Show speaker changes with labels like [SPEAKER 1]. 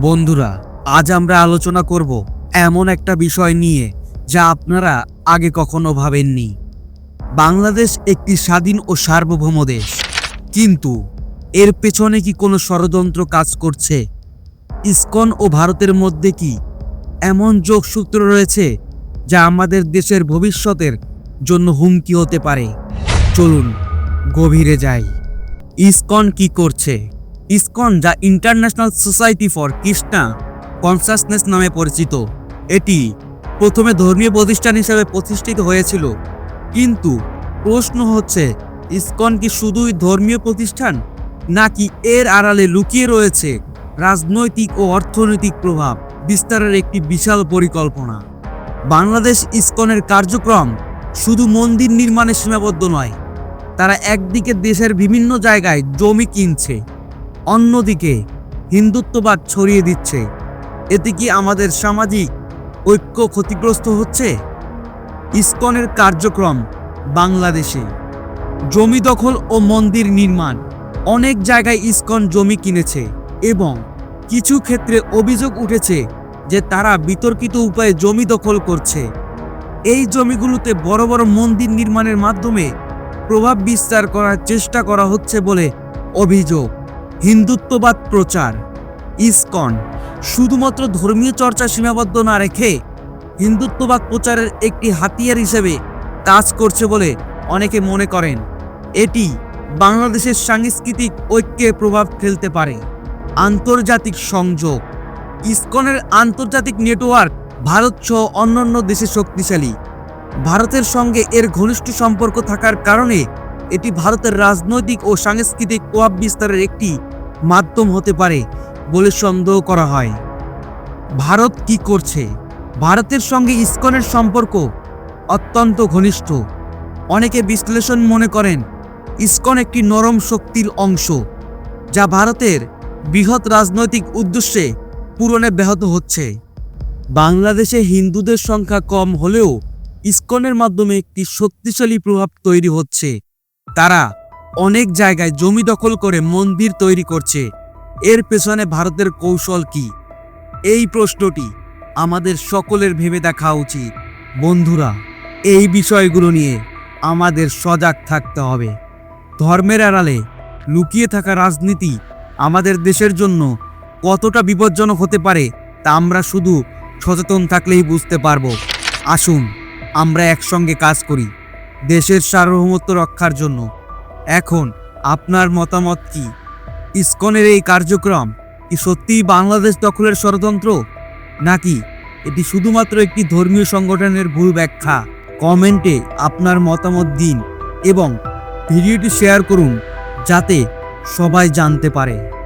[SPEAKER 1] বন্ধুরা, আজ আমরা আলোচনা করব এমন একটা বিষয় নিয়ে যা আপনারা আগে কখনো ভাবেননি। বাংলাদেশ একটি স্বাধীন ও সার্বভৌম দেশ। কিন্তু এর পেছনে কি কোনো ষড়যন্ত্র কাজ করছে? ইসকন ও ভারতের মধ্যে কি এমন যোগসূত্র রয়েছে যা আমাদের দেশের ভবিষ্যতের জন্য হুমকি হতে পারে? চলুন গভীরে যাই। ইসকন কি করছে? ইসকন যা international society for Krishna consciousness নামে পরিচিত। এটি প্রথমে ধর্মীয় প্রতিষ্ঠান হিসেবে প্রতিষ্ঠিত হয়েছিল। কিন্তু প্রশ্ন হচ্ছে, ইসকন কি শুধুই ধর্মীয় প্রতিষ্ঠান, নাকি এর আড়ালে লুকিয়ে রয়েছে রাজনৈতিক ও অর্থনৈতিক প্রভাব? বিস্তারের একটি বিশাল পরিকল্পনা। বাংলাদেশ ইসকনের কার্যক্রম শুধু মন্দির নির্মাণে সীমাবদ্ধ নয়, তারা একদিকে দেশের বিভিন্ন জায়গায় জমি কিনছে। অন্যদিকে হিন্দুত্ববাদ ছড়িয়ে দিচ্ছে। এতে কি আমাদের সামাজিক ঐক্য ক্ষতিগ্রস্ত হচ্ছে? ইসকনের কার্যক্রম বাংলাদেশে। জমি দখল ও মন্দির নির্মাণ। অনেক জায়গায় ইসকন জমি কিনেছে এবং কিছু ক্ষেত্রে অভিযোগ উঠেছে যে তারা বিতর্কিত উপায়ে জমি দখল করছে। এই জমিগুলোতে বড় বড় মন্দির নির্মাণের মাধ্যমে প্রভাব বিস্তার করার চেষ্টা করা হচ্ছে বলে অভিযোগ। হিন্দুত্ববাদ প্রচার। ইসকন, শুধুমাত্র ধর্মীয় চর্চা সীমাবদ্ধ না রেখে হিন্দুত্ববাদ প্রচারের একটি হাতিয়ার হিসেবে কাজ করছে বলে অনেকে মনে করেন। এটি বাংলাদেশের সাংস্কৃতিক ঐক্যে প্রভাব ফেলতে পারে। আন্তর্জাতিক সংযোগ, ইসকনের আন্তর্জাতিক নেটওয়ার্ক ভারত সহ অন্যান্য দেশে শক্তিশালী। ভারতের সঙ্গে এর ঘনিষ্ঠ সম্পর্ক থাকার কারণে এটি ভারতের রাজনৈতিক ও সাংস্কৃতিক প্রভাব বিস্তারের একটি মাধ্যম হতে পারে বলে সন্দেহ করা হয়। ভারত কি করছে? ভারতের সঙ্গে ইসকনের সম্পর্ক অত্যন্ত ঘনিষ্ঠ। অনেকে বিশ্লেষণ মনে করেন, ইসকন একটি নরম শক্তির অংশ, যা ভারতের বৃহৎ রাজনৈতিক উদ্দেশ্যে পূরণে ব্যাহত হচ্ছে। বাংলাদেশে হিন্দুদের সংখ্যা কম হলেও ইসকনের মাধ্যমে একটি শক্তিশালী প্রভাব তৈরি হচ্ছে। তারা অনেক জায়গায় জমি দখল করে মন্দির তৈরি করছে। এর পেছনে ভারতের কৌশল কি? এই প্রশ্নটি আমাদের সকলের ভেবে দেখা উচিত। বন্ধুরা, এই বিষয়গুলো নিয়ে আমাদের সজাগ থাকতে হবে। ধর্মের আড়ালে লুকিয়ে থাকা রাজনীতি আমাদের দেশের জন্য কতটা বিপজ্জনক হতে পারে তা আমরা শুধু সচেতন থাকলেই বুঝতে পারব। আসুন, আমরা একসঙ্গে কাজ করি। দেশের সার্বভৌমত্ব রক্ষার জন্য। এখন আপনার মতামত কি? ইসকনের এই কার্যক্রম কি সত্যিই বাংলাদেশ দখলের ষড়যন্ত্র? নাকি এটি শুধুমাত্র একটি ধর্মীয় সংগঠনের ভুল ব্যাখ্যা? কমেন্টে আপনার মতামত দিন এবং ভিডিওটি শেয়ার করুন, যাতে সবাই জানতে পারে।